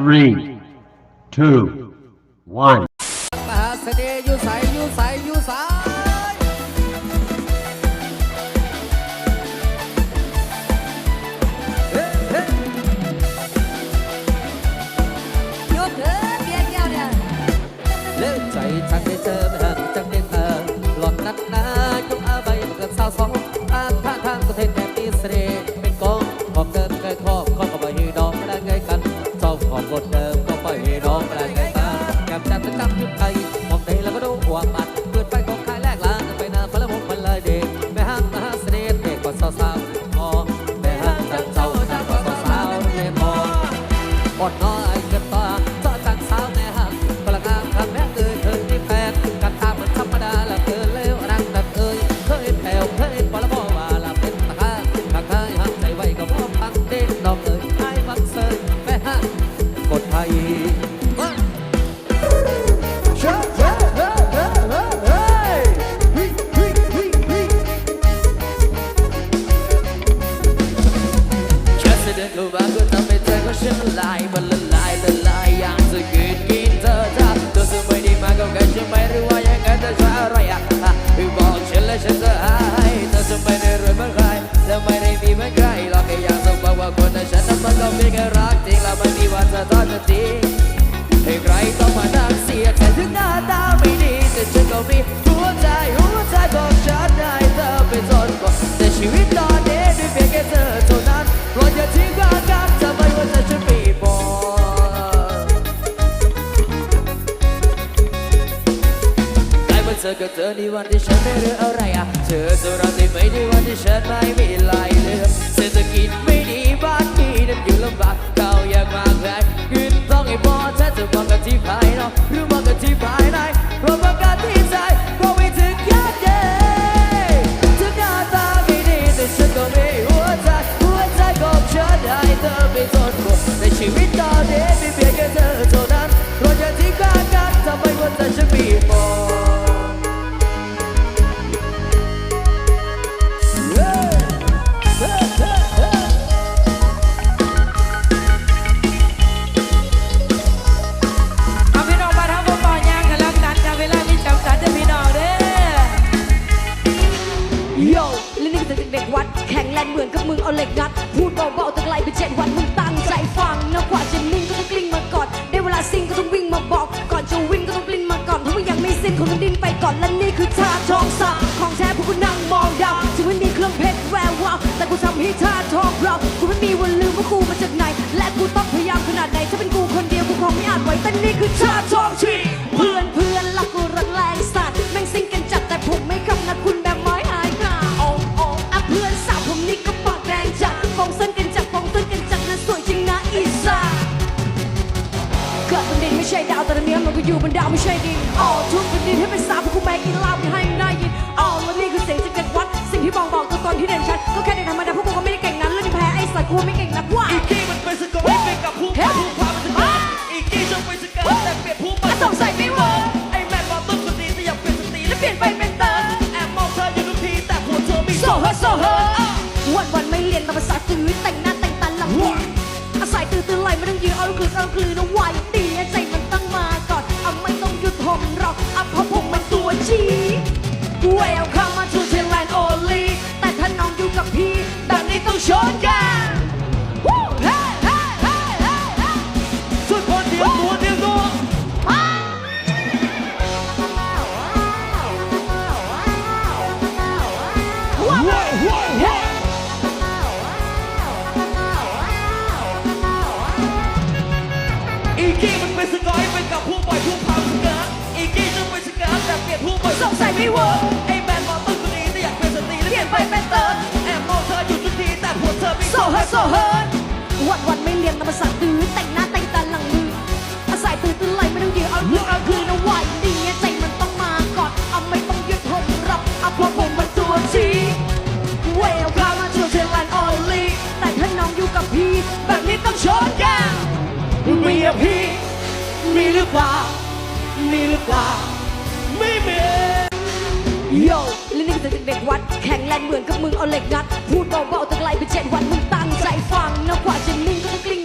three, two, one. มหาเสน่ห์อยู่ใสอยู่ใสอยู่ใส อด จะทอดจะทิ้งให้ใครต้องมานั่งเสียใจถึงหน้าตาไม่ดีแต่ฉันก็มีหัวใจหัวใจของฉันให้เธอไปจนกว่าแต่ชีวิตตอนนี้ด้วยเพียงแค่เธอเท่านั้นโปรดอย่าทิ้งความรักจะไม่ว่าเธอจะมีบอกได้มาเจอกับเธอในวันที่ฉันไม่รู้อะไรอะเธอจะรักได้ไหมในวันที่ฉันไม่มี เอเท่านั้นโปรดอย่าทิ้งกันกันทำไมว่าเธอจะมีมองเอาพี่น้องมาทำบุญบ่อยางกันแล้วกันจะเวลามีจำกัดจะพี่น้องเด้อโยและนี่ก็จะเด็กวัดแข็งแรงเหมือนกับมึงเอาเหล็กงัด พูดเบาๆแต่ไกลไปเจ็ดวันมึงตั้งใจฟังนะกว่าจะนิ่ รแวววาวแต่กูทำให้ท่าทองเรากูไม่มีวันลืมว่ากูมาจากไหน และกูต้องพยายามขนาดไหนถ้าเป็นกูคนเดียวกูคงไม่อาจไหวแต่นี่คือท่าทองชีเพื่อนเพื่อนรักกูรักแรงสัตว์แม่งซิงกันจัดแต่ผมไม่คำนะคุณแบบไม้หายค่ะโอ้โอ้อะเพื่อนสาวผมนี่ก็ปากแรงจัดฟองเส้นกันจัดฟองเส้นกันจัดนะสวยจริงนะอีสาเกิดบนดินไม่ใช่ดาวแต่เนี้ยมันก็อยู่บนดาวไม่ใช่ดินอ๋อทุกบนดินให้เป็นสาวพวกกูแม่กินลาไม่ให้ บอกบอกตัวตนที่เด่นชัดก็แค่เด็กธรรมดาพวกกูก็ไม่ได้เก่งนั้นเรื่องแพ้ไอ้สัตว์กูไม่เก่งนักว่าอีกี้มันเป็นสกอตเป็นกับผู้ผู้พามันจะเกิดอีกี้ชอบเป็นสกัดแต่เปลี่ยนผู้มาสงสัยไม่เวิร์กไอ้แมนมอต้นคนดีแต่อยากเป็นสตรีและเปลี่ยนไปเป็นเติร์แอบมองเธออยู่ทุกทีแต่หัวเธอม่โซเฮโซเฮวันวันไม่เรียนแต่ภาษาตื้อแต่งหน้าแต่งตาลังหัวอาศัยตื้อตื้อไหลไม่ต้องยืนเอาลูกคือเอาคือนะไหว สงสัยไม่เวิร์กไอ้แมนมอต้นคนดีแต่อยากเป็นสตรีและเปลี่ยนไปเป็นเติร์แอบมองเธออยู่ทุกทีแต่หัวเธอไม่โซเฮโซเฮิร์วันวันไม่เรียนแต่ภาษาตื้อแต่งหน้าแต่งตาหลังมืออาศัยตื้อตื้อไหลไม่ต้องยืนเอาลูกเอาคืนเอาไหวดีใจมันต้องมาก่อนเอาไม่ต้องยึดผมรับเอาพราะผมมันตัวจี Welcome to Thailand only แต่ถ้าน้องอยู่กับพี่แบบนี้ต้องชนกันมีอะพี่มีหรือเปล่ามีหรือเปล่า โยและนี่ก็จะเป็นเด็กวัด แข็งแรงเหมือนกับมึงเอาเหล็กงัด พูดเบาๆแต่ไกลไปเจ็ดวันมึงตั้งใจฟังนะกว่าจะนิ่งก็ต้องกลิ้ง